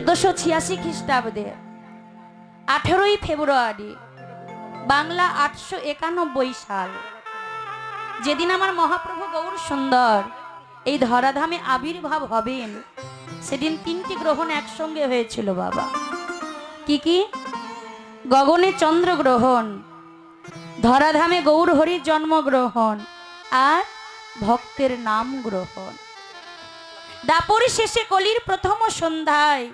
চোদ্দশো ছিয়াশি খ্রিস্টাব্দে, আঠেরোই ফেব্রুয়ারি, বাংলা আটশো একানব্বই সাল। যেদিন আমার মহাপ্রভু গৌর সুন্দর এই ধরাধামে আবির্ভাব হবেন, সেদিন তিনটি গ্রহণ একসঙ্গে হয়েছিল বাবা। কি কি? গগনে চন্দ্রগ্রহণ, ধরাধামে গৌর হরির জন্মগ্রহণ, আর ভক্তের নাম গ্রহণ। দাপরি শেষে কলির প্রথম সন্ধ্যায়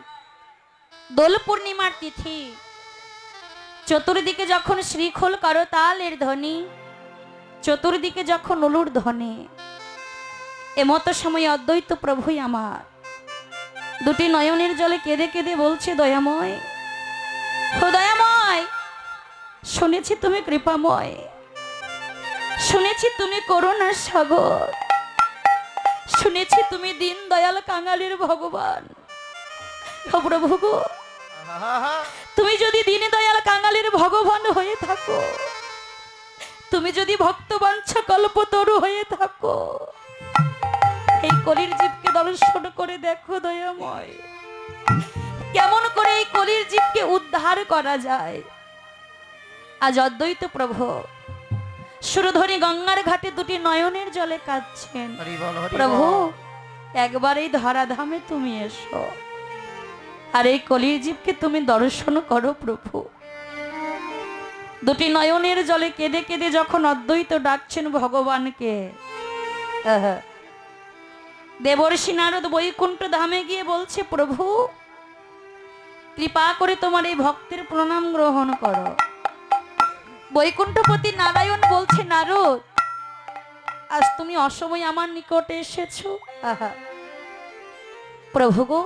দোল পূর্ণিমার তিথি। চতুর্দিকে যখন শ্রীখোল করতালের ধ্বনি, চতুর্দিকে যখন উলুর ধ্বনি এমতো সময় অদ্বৈত প্রভুই আমার। দুটি নয়নের জলে কেঁদে কেঁদে বলছে, দয়াময়, ও দয়াময়, শুনেছি তুমি কৃপাময়, শুনেছি তুমি করুণার সাগর, শুনেছি তুমি দিন দয়াল কাঙালির ভগবান প্রভু গো। তুমি যদি দিন দয়াল কাঙালির ভগবান হয়ে থাকো তুমি যদি ভক্তবাঞ্ছ কল্পতরু হয়ে থাকো এই কলির জীবকে দর্শন করে দেখো দয়াময়। কেমন করে এই কলির জীবকে উদ্ধার করা যায়। আজ অদ্বৈত প্রভু সুরধনী গঙ্গার ঘাটে দুটি নয়নের জলে কাঁদছেন। প্রভু। একবার এই ধরাধামে তুমি এসো। আর এই কলির জীবকে তুমি দর্শন করো প্রভু। দুটি নয়নের জলে কেঁদে কেঁদে যখন অদ্বৈত ডাকছেন ভগবানকে। দেবর্ষি নারদ বৈকুণ্ঠ ধামে গিয়ে বলছে, প্রভু, কৃপা করে তোমার এই ভক্তের প্রণাম গ্রহণ করো। বৈকুণ্ঠপতি নারায়ণ বলছে, নারদ, আজ তুমি অসময় আমার নিকটে এসেছ। আহা। প্রভু গো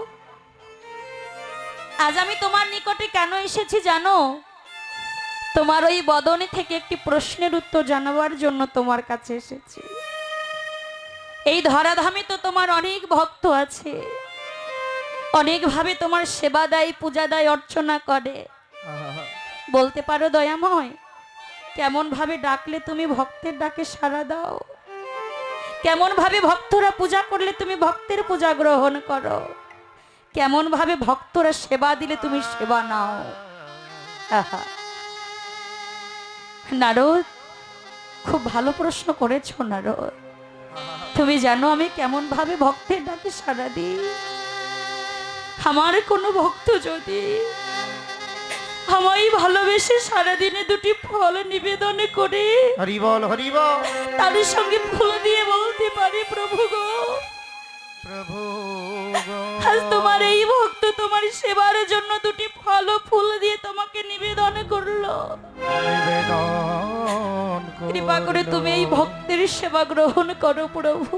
আজ আমি তোমার নিকটে কেন এসেছি জানো? তোমার ওই বদনে থেকে একটি প্রশ্নের উত্তর জানাবার জন্য তোমার কাছে এসেছি। এই ধরাধামে তো তোমার অনেক ভক্ত আছে। অনেকভাবে তোমার সেবা দেয়, পূজা দেয়, অর্চনা করে। বলতে পারো দয়াময় কেমন ভাবে ডাকলে তুমি ভক্তের ডাকে সাড়া দাও? কেমন ভাবে ভক্তরা পূজা করলে তুমি ভক্তের পূজা গ্রহণ করো? কেমন ভাবে ভক্তরা সেবা দিলে তুমি সেবা নাও। নারদ খুব ভালো প্রশ্ন করেছ নারদ। তুমি জানো আমি কেমন ভাবে ভক্তের ডাকে সাড়া দিই? আমার কোনো ভক্ত যদি আমায় ভালোবেসে সারাদিনে দুটি ফল নিবেদন করে হরি বল হরি বল। তার সঙ্গে ফুল দিয়ে বলতে পারি প্রভু গো। প্রভু। আজ তোমার এই ভক্ত তোমার সেবার জন্য দুটি ফল ফুল দিয়ে তোমাকে নিবেদন করল। কৃপা করে তুমি এই ভক্তের সেবা গ্রহণ করো প্রভু।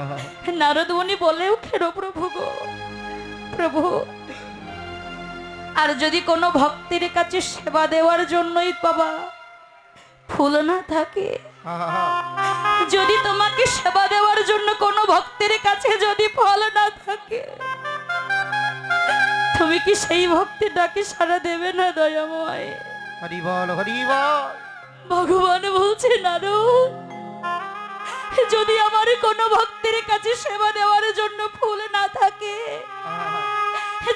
আহা, নারদমণি বলেও খেরো প্রভু গো। প্রভু আর যদি কোনো ভক্তের কাছে সেবা দেওয়ার জন্যই বাবা ফুল না থাকে যদি তোমাকে সেবা দেওয়ার জন্য কোনো ভক্তের কাছে যদি ফল না থাকে তুমি কি সেই ভক্তের ডাকে সাড়া দেবে না দয়াময়? হরি বল হরি বল। ভগবান বলছে নারু যদি আমার কোনো ভক্তের কাছে সেবা দেওয়ার জন্য ফুল না থাকে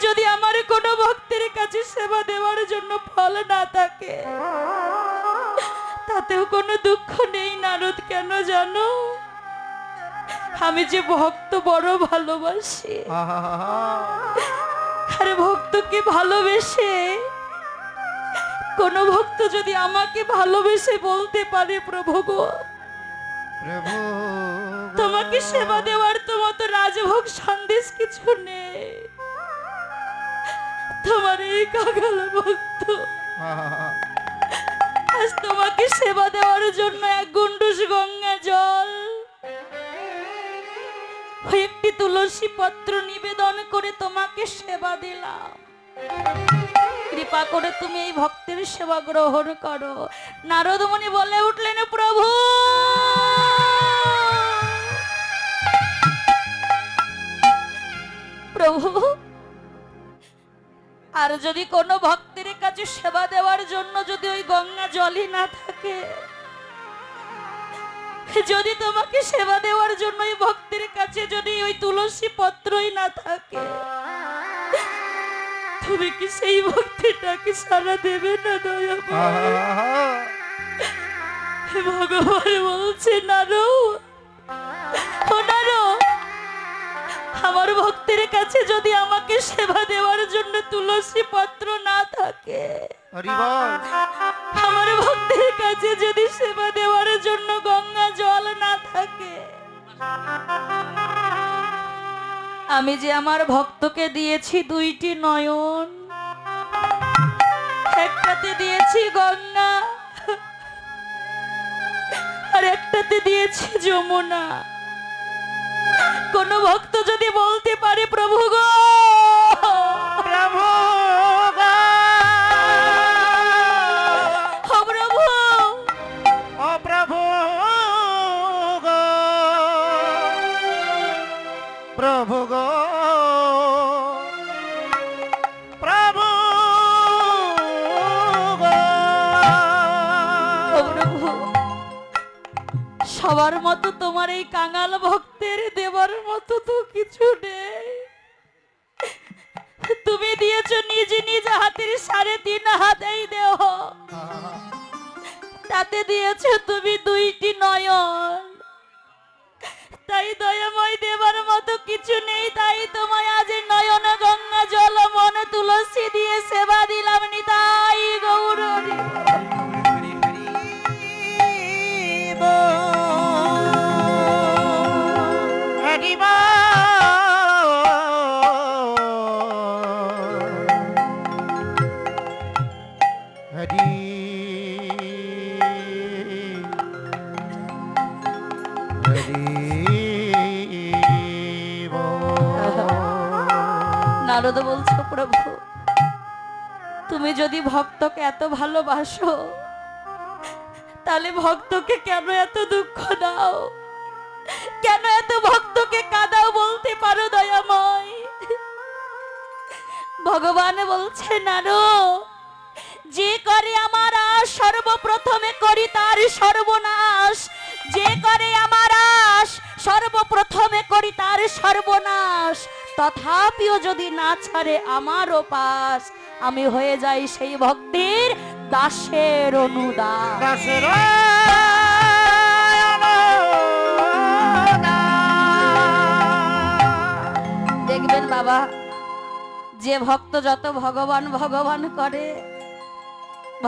যদি আমার কোনো ভক্তের কাছে সেবা দেওয়ার জন্য ফল না থাকে তাতেও কোনো দুঃখ নেই নারদ কেন জানো? আমি যে ভক্ত বড় ভালোবাসি। আরে ভক্তকে ভালোবেসে? কোন ভক্ত যদি আমাকে ভালোবেসে বলতে পারে প্রভু গো। তোমাকে সেবা দেওয়ার তো মতো রাজভোগ সন্দেশ কিছু নেই। তোমার এই কাগাল ভক্ত। আজ তোমাকে সেবা দেওয়ার জন্য এক গুন্ডুস গঙ্গা জল একটি তুলসী পত্র নিবেদন করে তোমাকে সেবা দিলাম। কৃপা করে তুমি এই ভক্তের সেবা গ্রহণ করো। নারদমণি বলে উঠলেন, প্রভু! প্রভু, আর যদি কোনো ভক্তের কাছে সেবা দেওয়ার জন্য যদি ওই গঙ্গা জলই না থাকে যদি তোমাকে সেবা দেওয়ার জন্য ওই ভক্তের কাছে যদি ওই তুলসী পত্রই না থাকে তুমি কি সেই ভক্তিটাকে সারা দেবে না দয়া ভগবান বলছে ও নারো আমার ভক্তের কাছে যদি আমাকে সেবা দেওয়ার জন্য তুলসী পত্র না থাকে। আমার ভক্তের কাছে যদি সেবা দেওয়ার জন্য গঙ্গা জল না থাকে আমি যে আমার ভক্তকে দিয়েছি দুইটি নয়ন একটাতে দিয়েছি গঙ্গা আর একটাতে দিয়েছি যমুনা। কোন ভক্ত যদি বলতে পারে প্রভু গো! প্রভু প্রভু গো! সবার মতো তোমার এই কাঙাল ভক্তের দেবার মতো তো কিছু নেই। তুমি দিয়েছ নিজ নিজ হাতের সাড়ে তিন হাত এই দেহ। তাতে দিয়েছ তুমি দুইটি নয়ন। তাই দয়াময় দেবার মতো কিছু নেই, তাই তোমায় আজ নয়ন গঙ্গা জল মন তুলসী দিয়ে সেবা দিলাম নি নারদ বলছো, প্রভু, তুমি যদি ভক্তকে এত ভালোবাসো, তাহলে ভক্তকে কেন এত দুঃখ দাও? কেন এত ভক্তকে কাদাও বলতে পারো দয়াময়? ভগবান বলছে নারো যে করে আমার আশ সর্বপ্রথমে করি, তার সর্বনাশ যে করে আমার আশ সর্বপ্রথমে করি তার সর্বনাশ। তথাপিও যদি না ছাড়ে আমারও পাশ আমি হয়ে যাই সেই ভক্তির দাসের অনুদান। দাসের দেখবেন বাবা যে ভক্ত যত ভগবান ভগবান করে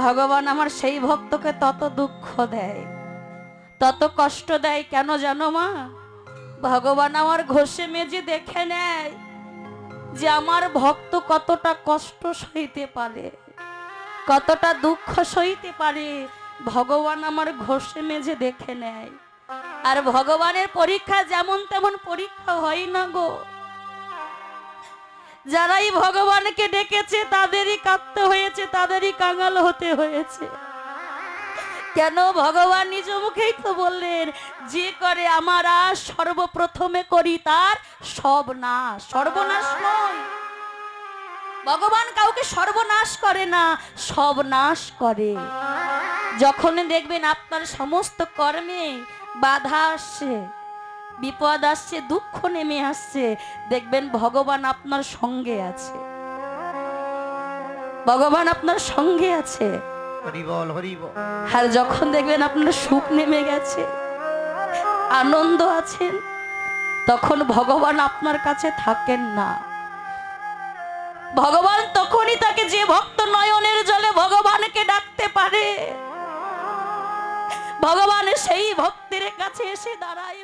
ভগবান আমার সেই ভক্তকে তত দুঃখ দেয়। তত কষ্ট দেয় কেন জানো মা? ভগবান আমার ঘষে মেজে দেখে নেয় যে আমার ভক্ত কতটা কষ্ট সইতে পারে, কতটা দুঃখ সইতে পারে। ভগবান আমার ঘষে মেজে দেখে নেয়। আর ভগবানের পরীক্ষা যেমন তেমন পরীক্ষা হয় না গো। যারাই ভগবানকে ডেকেছে, তাদেরই কাঁদতে হয়েছে, তাদেরই কাঙাল হতে হয়েছে। কেন ভগবান নিজ মুখেই তো বললেন, যে করে আমার আশ সর্বপ্রথমে করি তার সব না সর্বনাশ নয়। ভগবান কাউকে সর্বনাশ করে না সব নাশ করে। যখন দেখবেন আপনার সমস্ত কর্মে বাধা আসছে, বিপদ আসছে, দুঃখ নেমে আসছে, দেখবেন ভগবান আপনার সঙ্গে আছে। ভগবান আপনার সঙ্গে আছে। আর যখন দেখবেন আপনার সুখ নেমে গেছে, আনন্দ আছেন তখন ভগবান আপনার কাছে থাকেন না। ভগবান তখনই তাকে যে ভক্ত নয়নের জলে ভগবানকে ডাকতে পারে। ভগবান সেই ভক্তের কাছে এসে দাঁড়ায়